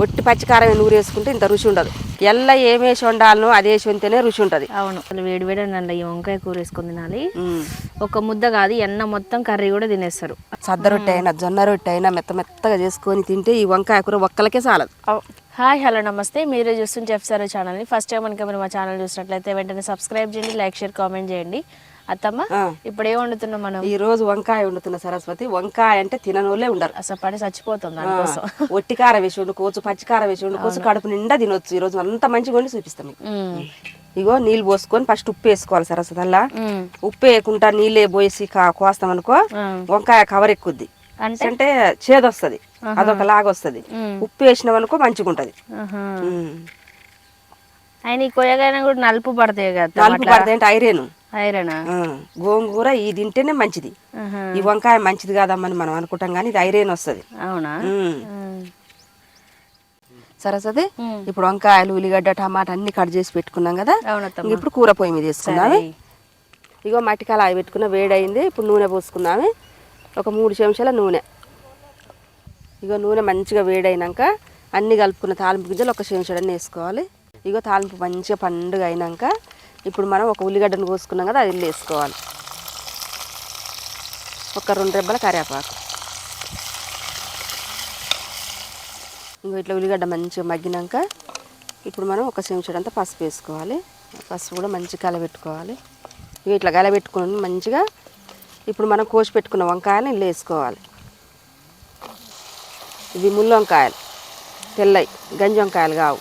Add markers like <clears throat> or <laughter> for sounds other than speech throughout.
ఒట్టి పచ్చికారం నూరు వేసుకుంటే ఇంత రుచి ఉండదు. ఎల్ల ఏమేసి వండాలనో అది వేసి వండితేనే రుచి ఉంటుంది. అవును. అసలు వేడి వేడి అన్నంలో ఈ వంకాయ కూర వేసుకొని తినాలి. ఒక ముద్ద కాదు ఎన్న మొత్తం కర్రీ కూడా తినేస్తారు. సద్ద రొట్టె అయినా జొన్న రొట్టె అయినా మెత్త మెత్తగా చేసుకొని తింటే ఈ వంకాయ కూర ఒక్కలకే చాలదు హాయ్ హలో నమస్తే. మీరు చూస్తున్న చెఫ్ సార్ ఛానల్ని ఫస్ట్ టైం కనుక మీరు మా ఛానల్ చూసినట్లయితే వెంటనే సబ్స్క్రైబ్ చేయండి లైక్ షేర్ కామెంట్ చేయండి. అత్తమ్మ. ఇప్పుడు ఏం వండుతున్నాం మనం? ఈ రోజు వంకాయ వండుతున్న సరస్వతి వంకాయ అంటే తిననోళ్ళే ఉండరు. అసలు పడి చచ్చిపోతుంది దానికోసం ఒట్టి కారం వేసి వండుకోవచ్చు పచ్చి కారం వేసి వండుకోవచ్చు కడుపు నిండా తినొచ్చు. ఈ రోజు అంత మంచిగా వండి చూపిస్తాం. ఇగో నీళ్ళు పోసుకొని ఫస్ట్ ఉప్పు వేసుకోవాలి సరస్వతి అలా. ఉప్పు వేయకుండా నీళ్ళే పోసి కోస్తాం అనుకో. వంకాయ కవర్ ఎక్కుద్ది. అంటే? అంటే చేదు వస్తుంది అదొక లాగా వస్తుంది మ్మ్. ఉప్పు వేసినాం అనుకో మంచిగా ఉంటది. ఆయన ఈ కొయ్యగానే కూడా నలుపు పడతాయి కదా నలుపు పడితే అంటే ఐరేను. ఐరనా? గోంగూర ఈ తింటేనే మంచిది. ఈ వంకాయ మంచిది కాదమ్మని మనం అనుకుంటాం కానీ ఇది ఐరేన్ వస్తుంది. అవునా. సరస్వతి. ఇప్పుడు వంకాయలు ఉల్లిగడ్డ టమాటా అన్ని కట్ చేసి పెట్టుకున్నాం కదా? ఇప్పుడు కూర పొయ్యి మీద సరే. ఇగో మట్టి కళాయి పెట్టుకున్న వేడైంది. ఇప్పుడు నూనె పోసుకుందాము. ఒక మూడు చెంచాల నూనె. ఇగో నూనె మంచిగా వేడైనాక అన్ని కలుపుకున్న తాలింపు గింజలు ఒక చెంచాడని వేసుకోవాలి. ఇగో తాలింపు మంచిగా పండుగ అయినాక ఇప్పుడు మనం ఒక ఉల్లిగడ్డను కోసుకున్నాం కదా అది వేసుకోవాలి. ఒక రెండు రెబ్బల కరివేపాకు. ఇంకో ఇట్లా ఉల్లిగడ్డ మంచిగా మగ్గినాక ఇప్పుడు మనం ఒక చెంచాడంతా పసుపు వేసుకోవాలి. పసుపు కూడా మంచిగా కలబెట్టుకోవాలి. ఇవి ఇట్లా కలబెట్టుకుని మంచిగా ఇప్పుడు మనం కోసి పెట్టుకున్న వంకాయలు ఇందులో వేసుకోవాలి. ఇవి ముళ్ళు వంకాయలు. తెల్లయి. గంజి వంకాయలు కావు.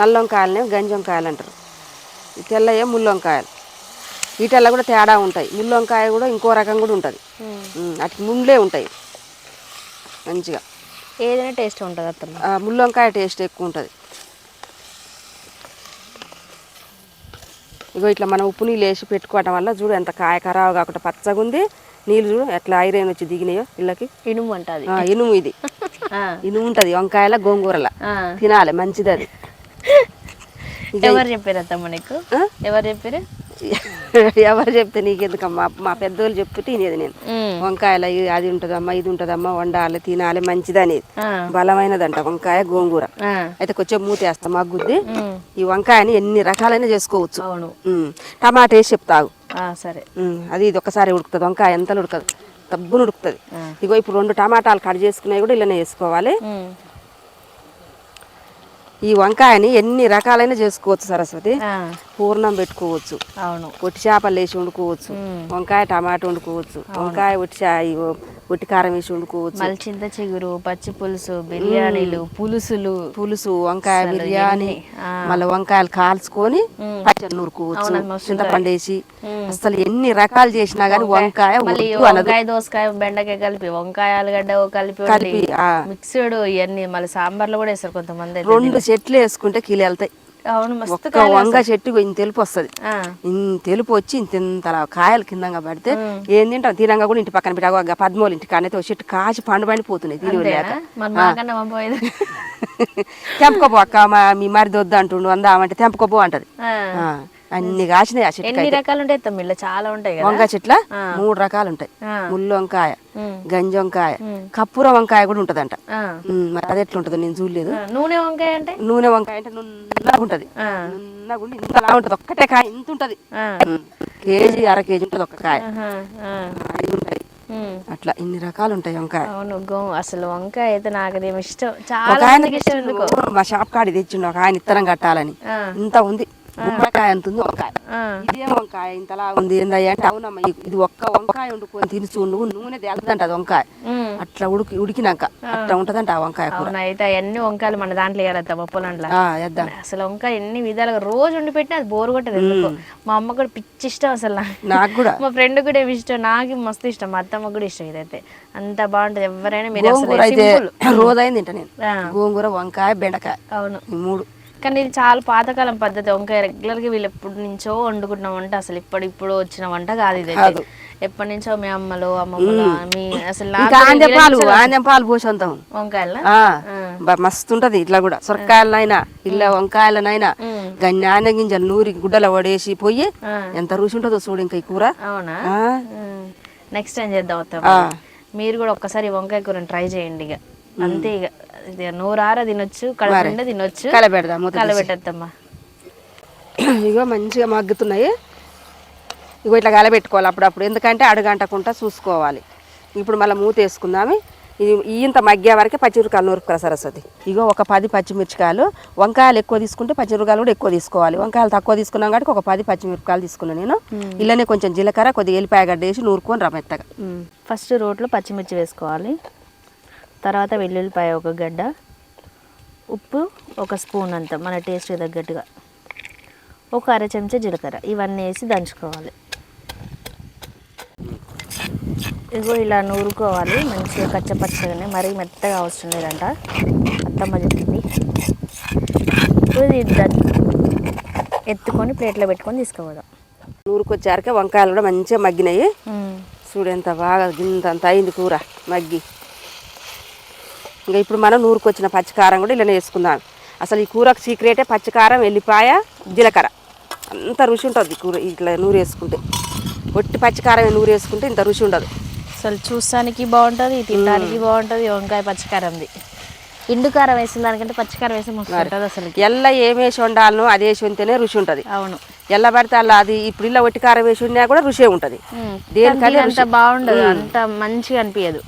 నల్ల వంకాయలనే గంజి వంకాయలు అంటారు. ఈ తెల్లయే ముళ్ళు వంకాయలు వీటల్లో కూడా తేడా ఉంటాయి. ముళ్ళు వంకాయ కూడా ఇంకో రకం కూడా ఉంటుంది. ఉమ్, వాటికి ముండ్లే ఉంటాయి. మంచిగా. ఏదైనా టేస్ట్ ఉంటుంది అత్తమ్మ. ముళ్ళు వంకాయ టేస్ట్ ఎక్కువ ఉంటుంది. ఇగో ఇట్లా మనం ఉప్పు నీళ్ళు వేసి పెట్టుకోవటం వల్ల చూడు ఎంత కాయ ఖరాబు కాకుండా పచ్చగా ఉంది. నీళ్ళు చూడు ఎట్లా ఐరన్ వచ్చి దిగినాయో ఇళ్ళకి. ఇనుము అంటది. ఇనుము ఇది. <laughs> ఇనుము ఉంటుంది వంకాయల గోంగూరల. తినాలి మంచిది అది ఎవరు చెప్పారు అత్తమ్మ నీకు? ఎవరు చెప్పారు ఎవరు చెప్తే నీకెందుకమ్మా మా పెద్దోళ్ళు చెప్తుంటే తినేది నేను. వంకాయల అది ఉంటుందమ్మా ఇది ఉంటుందమ్మా వండాలి తినాలి మంచిది అనేది ఆ. బలమైనదంట వంకాయ గోంగూర. అయితే కొంచెం మూత వేస్తాం మగ్గుద్ది మ్మ్. ఈ వంకాయని ఎన్ని రకాలైన చేసుకోవచ్చు. టమాటా వేసి చెప్తాగు ఆ, సరే. అది ఇది ఒకసారి ఉడుకుతుంది వంకాయ ఎంత ఉడకదు తబ్బును ఉడుకుతుంది. ఇగో ఇప్పుడు రెండు టమాటాలు కట్ చేసుకున్నాయి కూడా ఇలానే వేసుకోవాలి. ఈ వంకాయని ఎన్ని రకాలైన చేసుకోవచ్చు సరస్వతి. పూర్ణం పెట్టుకోవచ్చు. అవును. ఒట్టి చేపలు వేసి వండుకోవచ్చు. వంకాయ టమాటా వండుకోవచ్చు. వంకాయ ఒట్టి ఒట్టి కారం వేసి వండుకోవచ్చు. మళ్ళీ చింత చిగురు పచ్చి పులుసు బిర్యానీలు పులుసులు. పులుసు వంకాయ బిర్యానీ. మళ్ళీ వంకాయలు కాల్చుకొని. పచ్చడి నూరుకోవచ్చు. చింతపండు వేసి. అసలు ఎన్ని రకాలు చేసినా కానీ వంకాయ. వంకాయ దోసకాయ బెండకాయ కలిపి వంకాయ ఆలుగడ్డ కలిపి కలిపి మిక్స్డ్ ఇవన్నీ మళ్ళీ సాంబార్లో కూడా వేస్తారు కొంతమంది. రెండు చెట్లు వేసుకుంటే కిలో వెళ్తాయి. అవును మస్తు వంగ చెట్టు ఇంత తెలుపు వస్తుంది. ఇంత తెలుపు వచ్చి ఇంత ఇంతలా కాయలు కిందంగా పడితే ఏం తింటాం? తినంగా కూడా ఇంటి పక్కన పెట్టా పద్మూలు ఇంటి కానీ చెట్టు కాచి పండు పండిపోతున్నాయి తిని లేక మరి మాకన్నా పంపోయేది <laughs> తెంపుకోపో అక్క మా మరిది వద్దు అంటుండు అందామంటే తెంపుకోపో అంటది. అన్ని కాసినాయి ఆ చెట్టు ఎన్ని రకాలు ఉంటాయి తమ్మి ఇలా చాలా ఉంటాయి కదా? వంకాయ చెట్ల. మూడు రకాలు ఉంటాయి. ముళ్ళు వంకాయ గంజి వంకాయ. కప్పూర వంకాయ కూడా ఉంటదంట. మరి అది ఎట్లుంటుందో నేను చూడలేదు. నూనె వంకాయ అంటే? నూనె వంకాయ అంటే నున్నగా ఉంటది. నున్నగా ఉండి ఇంతలా ఉంటది. ఒక్కటే కాయ ఇంత ఉంటది. కేజీ అర కేజీ ఉంటది ఒక్క కాయ. ఉమ్. అట్లా ఇన్ని రకాలు ఉంటాయి వంకాయ. అవును అసలు వంకాయ అయితే నాకు అదేమి ఇష్టం. చాలా ఇష్టం ఎందుకో? మా షాప్ కాడి తెచ్చిండు ఒక ఆయన ఇత్తనం కట్టాలని. ఇంత ఉంది. గుమ్మడికాయ అంత ఉంది వంకాయ. ఇదే వంకాయ ఇంతలా ఉంది. ఏందయ్య అంటే అవునమ్మా ఇది- ఒక్క వంకాయ వండుకొని తిని చూడు నువ్వు నూనె తేలుతుందంట అది వంకాయ. అట్లా ఉడికి ఉడికినాక అట్లా ఉంటదంట ఆ వంకాయ కూర. అయితే అవన్నీ వంకాయలు మన దాంట్లో ఆ, వేద్దాం. అసలు వంకాయ ఎన్ని విధాలుగా రోజు వండి పెట్టినా అది బోరు కొట్టదు మా అమ్మ కూడా పిచ్చి ఇష్టం అసలు నాకు. కూడా. మా ఫ్రెండ్ కూడా ఏమి ఇష్టం? నాకు మస్తు ఇష్టం. మా అత్తమ్మ కూడా ఇష్టం ఇదైతే. అంత బాగుంటది. ఎవరైనా మీరు రోజైంది తింటా నేను. గోంగూర వంకాయ బెండకాయ. అవును. మూడు. కానీ ఇది చాలా పాతకాలం పద్ధతి. వంకాయ రెగ్యులర్గా వీళ్ళు ఎప్పటి నుంచో వండుకుంటున్న వంట. అసలు ఇప్పుడు ఇప్పుడు వచ్చిన వంట కాదు ఇది. ఎప్పటి నుంచో మీ అమ్మలు అమ్మమ్మలు మీ అసలు నాకు ఇంకా కూడా ఆందెం వీళ్ళ పాలు అసలు ఆందెం పాలు పోసంతాం వంకాయల? మస్తు ఉంటది ఇట్లా కూడా. సొరకాయలనైనా ఇళ్ళ వంకాయలనైనా ఆందెం గింజలు నూరి గుడ్డలో పడేసి పోయి. ఎంత రుచి ఉంటుందో చూడు ఇంకా ఈ కూర. అవునా? నెక్స్ట్ టైం చేద్దాం. మీరు కూడా ఒక్కసారి వంకాయ కూరని ట్రై చేయండి ఇక. అంతే ఇక. నూరార తినొచ్చు కడుపుండే తినొచ్చు. తీసి. కలబెట్టద్దమ్మా <clears throat> ఇగో మంచిగా మగ్గుతున్నాయి. ఇగో ఇట్లా గలబెట్టుకోవాలి అప్పుడప్పుడు. ఎందుకంటే అడుగంటకుండా చూసుకోవాలి. ఇప్పుడు మళ్ళీ మూత వేసుకుందాము. ఇది ఇంత మగ్గే వరకే పచ్చిమిరకాయలు నూరుకురా సరస్వతి. ఇగో ఒక పది పచ్చిమిరపకాయలు. వంకాయలు ఎక్కువ తీసుకుంటే పచ్చిమిరకాయలు కూడా ఎక్కువ తీసుకోవాలి. వంకాయలు తక్కువ తీసుకున్నాం కాబట్టి ఒక పది పచ్చిమిరపకాయలు తీసుకున్నాను నేను. ఇలానే కొంచెం జీలకర్ర కొద్దిగా ఎల్లిపాయ గడ్డ వేసి నూరుకొని రా మెత్తగా. ఫస్ట్ రోట్లో పచ్చిమిర్చి వేసుకోవాలి. తర్వాత వెల్లుల్లిపాయ ఒక గడ్డ ఉప్పు ఒక స్పూన్ అంత మన టేస్ట్ తగ్గట్టుగా. ఒక అర చెంచా జీలకర్ర ఇవన్నీ వేసి దంచుకోవాలి. ఇగో ఇలా నూరుకోవాలి మంచిగా కచ్చపచ్చగానే మరీ మెత్తగా అవసరం లేదంట. అత్తమ్మ చెప్పింది. ఎత్తుకొని ప్లేట్లో పెట్టుకొని తీసుకోవడం నూరుకొచ్చారకే వంకాయలు కూడా మంచిగా మగ్గినాయి. చూడు ఎంత బాగా గింత అంత అయింది కూర మగ్గి. ఇంకా ఇప్పుడు మనం నూరుకొచ్చిన పచ్చికారం కూడా ఇలానే వేసుకుందాం. అసలు ఈ కూరకు సీక్రెటే పచ్చికారం ఎల్లిపాయ జీలకర్ర. అంత రుచి ఉంటుంది కూర ఇట్లా నూరు వేసుకుంటే. ఒట్టి పచ్చికారం నూరు వేసుకుంటే ఇంత రుచి ఉండదు. అసలు చూస్తానికి బాగుంటుంది తినడానికి బాగుంటుంది వంకాయ పచ్చికారంది. ఎండు కారం వేసిన దానికంటే పచ్చికారం మస్తు ఉంటుంది అసలు ఎల్ల ఏం వేసి వండాలనో అది వేసి వండితేనే రుచి ఉంటుంది. అవును. ఎల్ల పడితే అలా అది ఇప్పుడు ఇలా ఒట్టి కారం వేసి వండినా కూడా రుచే ఉంటుంది. దేనికని అంత బాగుండదు అంత మంచిగా అనిపించదు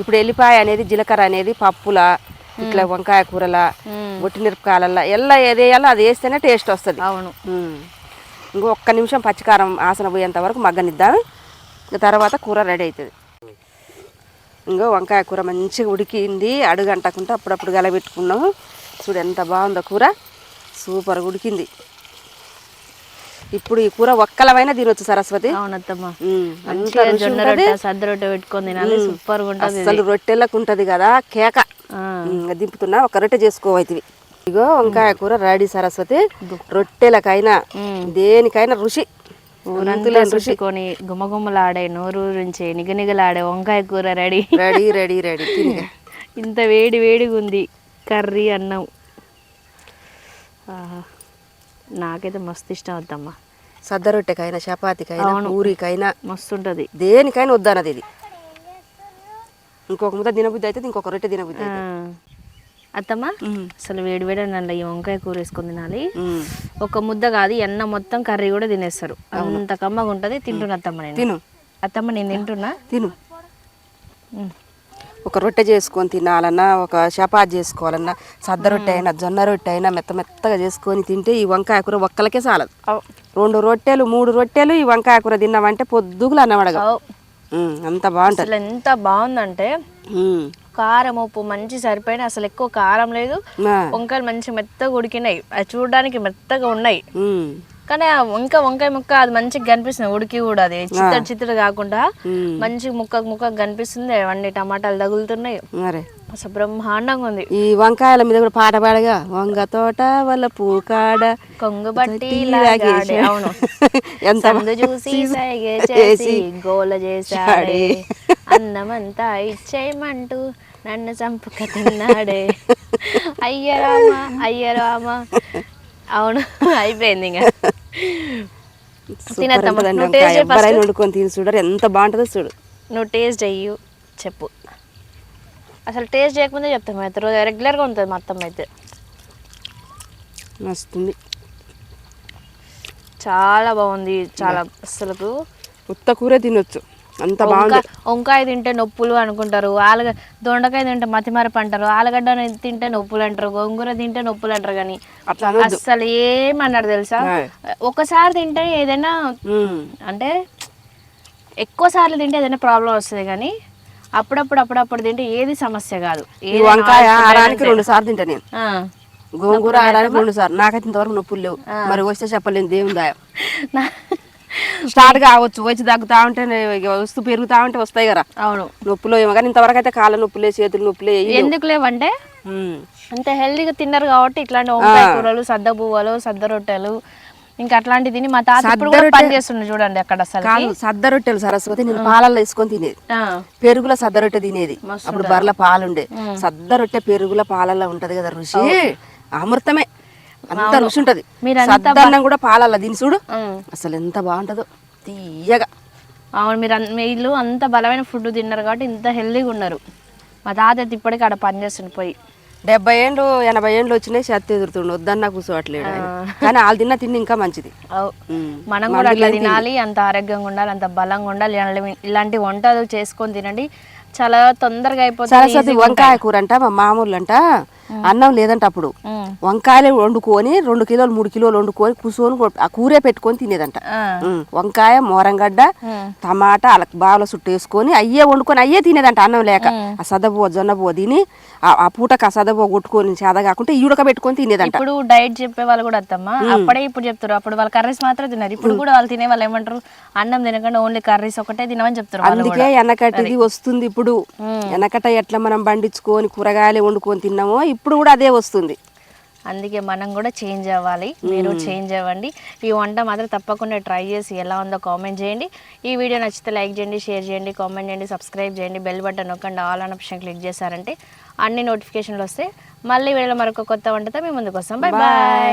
ఇప్పుడు ఎల్లిపాయ అనేది జీలకర్ర అనేది పప్పుల ఇట్లా వంకాయ కూరల మిరపకాయల ఎల్ల ఏది వేయాలో అది వేస్తేనే టేస్ట్ వస్తుంది. అవును. ఇంకో ఒక్క నిమిషం పచ్చికారం ఆసన పోయేంత వరకు మగ్గనిద్దాం? ఇక తర్వాత కూర రెడీ అవుతుంది ఇంకో వంకాయ కూర మంచిగా ఉడికింది అడుగంటకుండా అప్పుడప్పుడు గలబెట్టుకున్నాము. చూడు ఎంత బాగుందో కూర. సూపర్ ఉడికింది. ఇప్పుడు ఈ కూర ఒక్కలమైనా తినొచ్చు సరస్వతి. అవునత్తమ్మ. జొన్న. రొట్టె సద్ద రొట్టె పెట్టుకొని తినాలి సూపర్ ఉంటుంది అసలు రొట్టెలకు ఉంటది కదా కేక. దింపుతున్నా ఒక రొట్టె చేసుకోవైతివి. ఇగో వంకాయ కూర రెడీ సరస్వతి. రొట్టెలకైనా దేనికైనా రుచి. ఊరంతా రుచుకొని గుమగుమలాడే నోరు నుంచి నిగనిగలాడే వంకాయ కూర రెడీ. Ready ready ready. ఇంత వేడి వేడిగా ఉంది కర్రీ అన్నం. ఆహా. నాకైతే మస్తు ఇష్టం అవుద్దమ్మా సద్ద రొట్టెకైనా చపాతీకైనా పూరికైనా. మస్తు ఉంటుంది దేనికైనా వద్దన్నది ఇది. ఇంకొక ముద్ద తినబుద్ధి అయితే ఇంకొక రొట్టె తినబుద్ధి. అయితే అత్తమ్మ అసలు వేడి వేడి నల్ల ఈ వంకాయ కూర వేసుకొని తినాలి. ఒక ముద్ద కాదు ఈ అన్నం మొత్తం కర్రీ కూడా తినేస్తారు. అంత కమ్మగా ఉంటుంది తింటున్నా అత్తమ్మ నేను. తిను. అత్తమ్మ నేను తింటున్నా. తిను. ఒక రొట్టె చేసుకొని తినాలన్నా ఒక చపాతి చేసుకోవాలన్నా సద్ద రొట్టె అయినా జొన్న రొట్టె అయినా మెత్త మెత్తగా చేసుకొని తింటే ఈ వంకాయ కూర ఒక్కలకే చాలదు అవ్. రెండు రొట్టెలు మూడు రొట్టెలు ఈ వంకాయ కూర తిన్నామంటే పొద్దుగులు అన్నమడగ అవ్. అంత బాగుంటుంది ఎంత బాగుందంటే. కారం ఉప్పు మంచి సరిపోయిన అసలు ఎక్కువ కారం లేదు. వంకాయలు మంచి మెత్తగా ఉడికినాయి అది చూడడానికి మెత్తగా ఉన్నాయి. కానీ వంక వంకాయ ముక్క అది మంచిగా కనిపిస్తుంది. ఉడికి కూడా అది. చిత్తడి చిత్తడి కాకుండా. మంచి ముక్క ముక్క కనిపిస్తుంది. అవన్నీ టమాటాలు తగులుతున్నాయి. మరే? అసలు బ్రహ్మాండంగా ఉంది. ఈ వంకాయల మీద కూడా పాట పాడగా వంగ తోట వల్ల పూకాడ కొంగు బట్టి. అవును. <laughs> ఎంత చూసి చేసి గోల చేశాడే. అన్నమంతా ఇచ్చేయమంటూ నన్ను చంపుక తిన్నాడే. అయ్య రామ అయ్య రామ అవును అయిపోయింది ఇంకా. first. వండుకొని తిని చూడరు ఎంత బాగుంటుందో చూడు. నువ్వు టేస్ట్ చెయ్యు చెప్పు. అసలు టేస్ట్ చేయకముందే చెప్తాం అయితే రోజు రెగ్యులర్గా ఉంటుంది మొత్తం అయితే. మస్తుంది. చాలా బాగుంది చాలా అసలు ఉత్త కూర తినొచ్చు. అంత బాగుంది. వంకాయ తింటే నొప్పులు అనుకుంటారు. ఆలుగ దొండకాయ తింటే మతిమరపు అంటారు ఆలుగడ్డ తింటే నొప్పులు అంటారు. గోంగూర తింటే నొప్పులు అంటారు కానీ అసలు ఏమన్నారు తెలుసా. ఒకసారి తింటే ఏదైనా. అంటే ఎక్కువ సార్లు తింటే ఏదైనా ప్రాబ్లం వస్తుంది కానీ అప్పుడప్పుడు అప్పుడప్పుడు తింటే ఏది సమస్య కాదు. వంకాయ ఆరానికి రెండు సార్లు తింటా నేను. గోంగూర ఆరానికి రెండు సార్లు. నాకైతే ఇంతవరకు నొప్పులు లేవు. మరి వస్తే చెప్పలేను. దేవుని దాయం. స్టార్ట్ కావచ్చు వచ్చి తగ్గుతా ఉంటే వస్తూ పెరుగుతా ఉంటే వస్తాయి కదా. అవును. నొప్పులు ఏమో కానీ ఇంతవరకు అయితే కాళ్ళ నొప్పులే చేతులు నొప్పులే. ఎందుకు లేవంటే. అంత హెల్దీగా తిన్నారు కాబట్టి ఇట్లాంటి వంకాయ కూరలు సద్ద పువ్వులు సద్ద రొట్టెలు ఇంకా అట్లాంటివి తిని మా తాత ఇప్పుడు కూడా పని చేస్తుండే చూడండి అక్కడ అసలు సద్ద రొట్టెలు సరస్వతి నేను పాలల్లో వేసుకొని తినేది. పెరుగుల సద్ద రొట్టె తినేది. అప్పుడు బర్ల పాలుండే. సద్ద రొట్టె పెరుగుల పాలల్లో ఉంటది కదా రుచి. అమృతమే. అంత రుచి ఉంటది సద్దన్నం కూడా పాలల్లో దీని చూడు. అసలు ఎంత బాగుంటదో. తీయగా. అవును మీరు ఇల్లు అంత బలమైన ఫుడ్ తిన్నారు కాబట్టి ఇంత హెల్దీగా ఉన్నారు. మా తాత ఇప్పటికీ ఆడ పని చేస్తుండే పోయి. డెబ్బై ఏండ్లు ఎనభై ఏండ్లు వచ్చినాయి చేతి ఎదురుతుండు. వద్దన్నా కూర్చోవట్లేడు ఆయన. కానీ వాళ్ళు తిన్న తిండి ఇంకా మంచిది. మనం కూడా అట్లా తినాలి అంత ఆరోగ్యంగా ఉండాలి అంత బలంగా ఉండాలి. ఇలాంటి- వంటలు చేసుకొని తినండి. చాలా తొందరగా అయిపోతుంది వంకాయ కూర అంట మా మామూలు అంట అన్నం లేదంట అప్పుడు. వంకాయలు వండుకొని రెండు కిలోలు మూడు కిలోలు వండుకొని కూర్చొని ఆ కూరే పెట్టుకొని తినేదంట. వంకాయ మోరంగడ్డ. టమాటా అలా బావల చుట్టూ వేసుకొని అయ్యే వండుకొని అయ్యే తినేదంట అన్నం లేక. ఆ. సదబో జొన్నబో తిని ఆ- పూటకు ఆ సదబో కొట్టుకొని చేద కాకుండా ఈ ఉడక పెట్టుకొని తినేదంట. ఇప్పుడు డైట్ చెప్పే వాళ్ళు కూడా అత్తమ్మా అప్పుడే ఇప్పుడు చెప్తారు. అప్పుడు వాళ్ళు కర్రీస్ మాత్రం తిన్నారు. ఇప్పుడు కూడా వాళ్ళు తినే వాళ్ళు ఏమంటారు? అన్నం తినకుండా ఓన్లీ కర్రీస్ ఒకటే తినమని చెప్తారు అందుకే వెనకటిది వస్తుంది ఇప్పుడు. వెనకట ఎట్లా మనం పండించుకొని కూరగాయలు వండుకొని తిన్నామో ఇప్పుడు కూడా అదే వస్తుంది. అందుకే మనం కూడా చేంజ్ అవ్వాలి. మీరు చేంజ్ అవ్వండి. ఈ వంట మాత్రం తప్పకుండా ట్రై చేసి ఎలా ఉందో కామెంట్ చేయండి. ఈ వీడియో నచ్చితే లైక్ చేయండి షేర్ చేయండి కామెంట్ చేయండి సబ్స్క్రైబ్ చేయండి బెల్ బటన్ నొక్కండి ఆల్ అన్ ఆప్షన్ క్లిక్ చేశారంటే అన్ని నోటిఫికేషన్లు వస్తే మళ్ళీ వీడియోలో మరొక కొత్త వంటతో మేము ముందుకు వస్తాం. బాయ్. బాయ్.